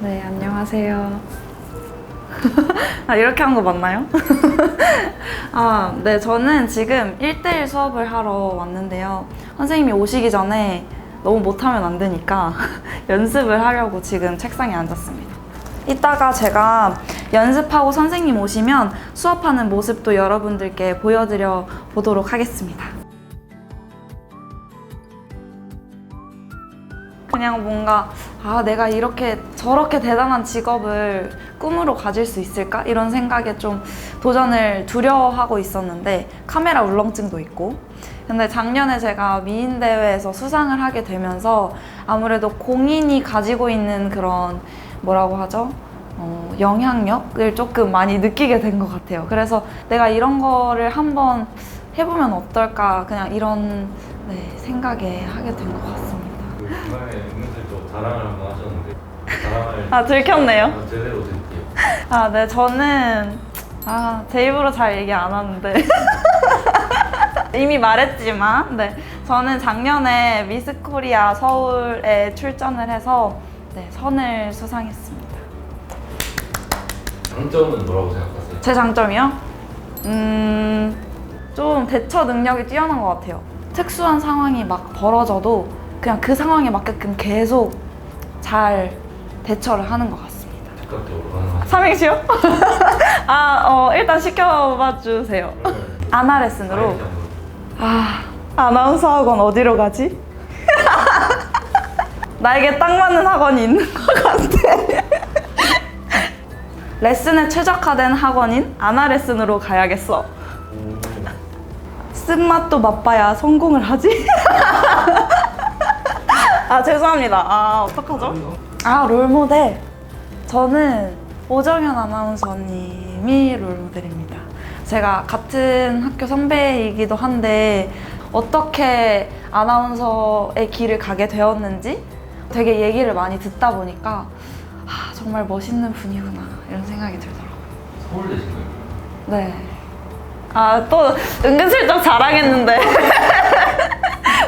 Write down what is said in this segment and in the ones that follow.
네, 안녕하세요. 아, 이렇게 한 거 맞나요? 아, 네, 저는 지금 1대1 수업을 하러 왔는데요. 선생님이 오시기 전에 너무 못하면 안 되니까 연습을 하려고 지금 책상에 앉았습니다. 이따가 제가 연습하고 선생님 오시면 수업하는 모습도 여러분들께 보여드려 보도록 하겠습니다. 그냥 뭔가 아 내가 이렇게 저렇게 대단한 직업을 꿈으로 가질 수 있을까 이런 생각에 좀 도전을 두려워하고 있었는데 카메라 울렁증도 있고 근데 작년에 제가 미인 대회에서 수상을 하게 되면서 아무래도 공인이 가지고 있는 그런 뭐라고 하죠 어, 영향력을 조금 많이 느끼게 된 것 같아요. 그래서 내가 이런 거를 한번 해보면 어떨까 그냥 이런 네, 생각에 하게 된 것 같습니다. 그 중간에 은근슬쩍 자랑을 한번 하셨는데 자랑을 아 들켰네요. 한번 제대로 드릴게요. 아, 네, 저는 아, 제 입으로 잘 얘기 안 하는데 이미 말했지만, 네, 저는 작년에 미스 코리아 서울에 출전을 해서 네, 선을 수상했습니다. 장점은 뭐라고 생각하세요? 제 장점이요? 음, 좀 대처 능력이 뛰어난 것 같아요. 특수한 상황이 막 벌어져도 그냥 그 상황에 맞게끔 계속 잘 대처를 하는 것 같습니다. 삼행시요? 아, 어, 일단 시켜봐 주세요. 아나 레슨으로. 아, 아나운서 학원 어디로 가지? 나에게 딱 맞는 학원이 있는 것 같아. 레슨에 최적화된 학원인 아나 레슨으로 가야겠어. 쓴맛도 맛봐야 성공을 하지? 아, 죄송합니다. 아, 어떡하죠? 아, 롤모델. 저는 오정현 아나운서님이 롤모델입니다. 제가 같은 학교 선배이기도 한데 어떻게 아나운서의 길을 가게 되었는지 되게 얘기를 많이 듣다 보니까 아, 정말 멋있는 분이구나 이런 생각이 들더라고요. 서울대신가요? 네. 아, 또 은근슬쩍 자랑했는데.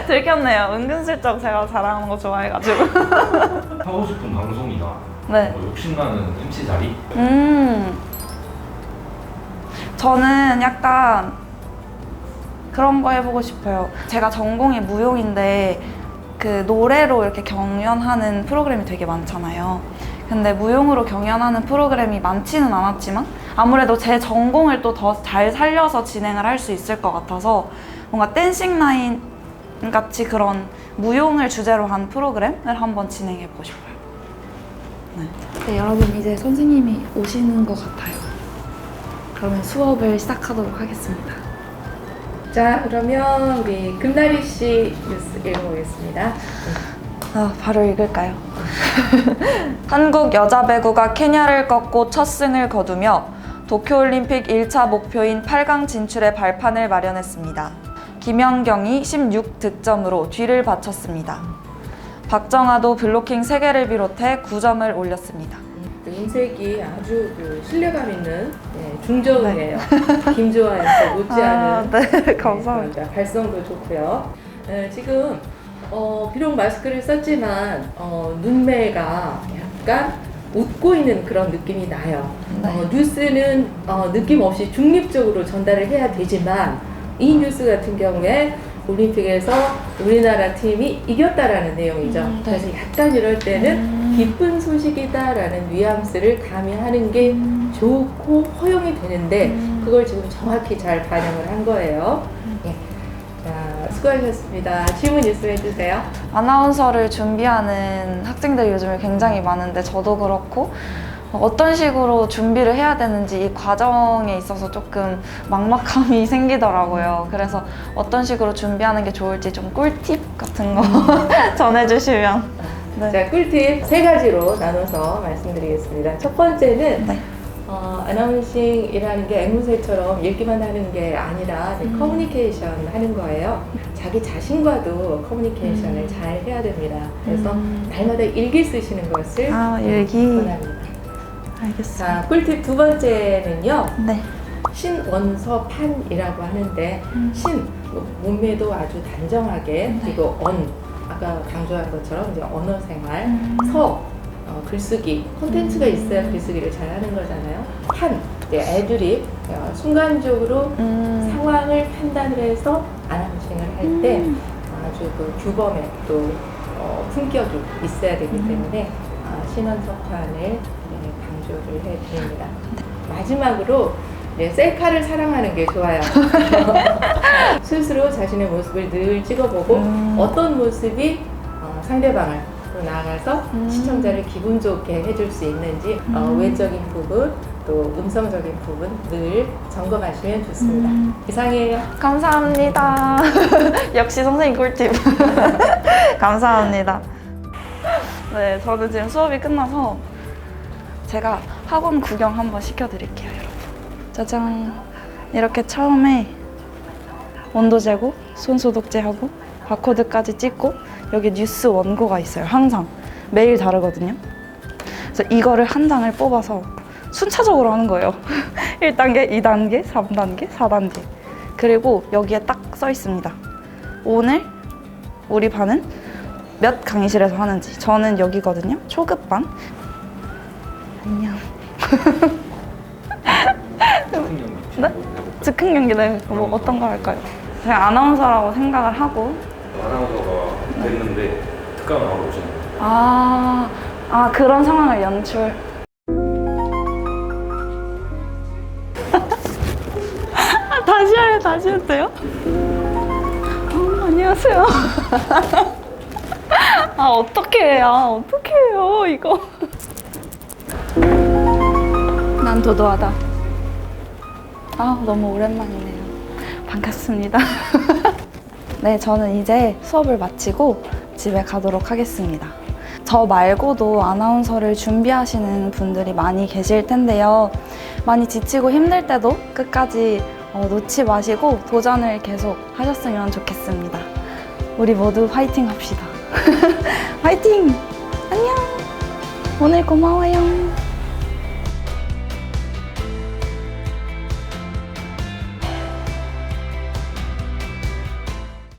들켰네요. 은근슬쩍 제가 자랑하는 거 좋아해가지고. 하고 싶은 방송이나 네. 뭐 욕심나는 MC 자리? 음. 저는 약간 그런 거 해보고 싶어요. 제가 전공이 무용인데 그 노래로 이렇게 경연하는 프로그램이 되게 많잖아요. 근데 무용으로 경연하는 프로그램이 많지는 않았지만 아무래도 제 전공을 또 더 잘 살려서 진행을 할 수 있을 것 같아서 뭔가 댄싱 라인 같이 그런 무용을 주제로 한 프로그램을 한번 진행해 보고 싶어요. 네. 네, 여러분 이제 선생님이 오시는 것 같아요. 그러면 수업을 시작하도록 하겠습니다. 자, 그러면 우리 금나리 씨 뉴스 읽어보겠습니다. 아, 바로 읽을까요? 한국 여자 배구가 케냐를 꺾고 첫 승을 거두며 도쿄올림픽 1차 목표인 8강 진출의 발판을 마련했습니다. 김연경이 16득점으로 뒤를 바쳤습니다. 박정아도 블로킹 3개를 비롯해 9점을 올렸습니다. 그 음색이 아주 그 신뢰감 있는 네, 중저음이에요. 김조아에서 못지않은 아, 네, 네, 감사합니다. 발성도 좋고요. 네, 지금 어, 비록 마스크를 썼지만 어, 눈매가 약간 웃고 있는 그런 느낌이 나요. 네. 어, 뉴스는 어, 느낌 없이 중립적으로 전달을 해야 되지만 이 뉴스 같은 경우에 올림픽에서 우리나라 팀이 이겼다라는 내용이죠. 음, 네. 그래서 약간 이럴 때는 음. 기쁜 소식이다라는 뉘앙스를 가미하는 게 좋고 허용이 되는데 음. 그걸 지금 정확히 잘 반영을 한 거예요. 예. 자, 수고하셨습니다. 질문 있으면 해주세요. 아나운서를 준비하는 학생들이 요즘에 굉장히 많은데 저도 그렇고 어떤 식으로 준비를 해야 되는지 이 과정에 있어서 조금 막막함이 생기더라고요. 그래서 어떤 식으로 준비하는 게 좋을지 좀 꿀팁 같은 거 전해주시면. 네. 자, 꿀팁 세 가지로 나눠서 말씀드리겠습니다. 첫 번째는 네. 어, 아나운싱이라는 게 앵무새처럼 읽기만 하는 게 아니라 음. 커뮤니케이션 하는 거예요. 자기 자신과도 커뮤니케이션을 음. 잘 해야 됩니다. 그래서 음. 날마다 일기 쓰시는 것을 아, 일기. 권합니다. 알겠습니다. 자, 꿀팁 두 번째는요. 네. 신원서판이라고 하는데 음. 신 뭐, 몸매도 아주 단정하게 네. 그리고 언 아까 강조한 것처럼 이제 언어 생활 음. 서 어, 글쓰기 콘텐츠가 있어야 글쓰기를 잘 하는 거잖아요. 한 이제 애들이 어, 순간적으로 음. 상황을 판단을 해서 아나운싱을 할때 아주 그 규범에 또 어, 품격이 있어야 되기 때문에 아, 신원 석판을 네, 강조를 해드립니다. 마지막으로 네, 셀카를 사랑하는 게 좋아요. 스스로 자신의 모습을 늘 찍어보고 음. 어떤 모습이 어, 상대방을 또 나아가서 음. 시청자를 기분 좋게 해줄 수 있는지 어, 음. 외적인 부분 또 음성적인 부분 늘 점검하시면 좋습니다. 음. 이상이에요. 감사합니다. 역시 선생님 꿀팁. 감사합니다. 네, 저는 지금 수업이 끝나서 제가 학원 구경 한번 시켜드릴게요, 여러분. 짜잔. 이렇게 처음에 온도 재고, 손 소독제하고, 바코드까지 찍고, 여기 뉴스 원고가 있어요, 항상. 매일 다르거든요. 그래서 이거를 한 장을 뽑아서 순차적으로 하는 거예요. 1단계, 2단계, 3단계, 4단계. 그리고 여기에 딱 써 있습니다. 오늘 우리 반은 몇 강의실에서 하는지. 저는 여기거든요. 초급반. 안녕. 즉흥 연기 네? 즉흥 연기 네. 뭐 어떤 거 할까요? 그냥 아나운서라고 생각을 하고. 아나운서가 됐는데 특강 나오러 오시는 거예요. 아, 아 그런 상황을 연출. 아, 다시 해요, 다시 해도 돼요? 어, 안녕하세요. 아, 어떻게 해요? 어떻게 해요, 이거. 난 도도하다. 아, 너무 오랜만이네요. 반갑습니다. 네, 저는 이제 수업을 마치고 집에 가도록 하겠습니다. 저 말고도 아나운서를 준비하시는 분들이 많이 계실 텐데요. 많이 지치고 힘들 때도 끝까지 어, 놓지 마시고 도전을 계속 하셨으면 좋겠습니다. 우리 모두 화이팅 합시다. 화이팅! 안녕! 오늘 고마워요.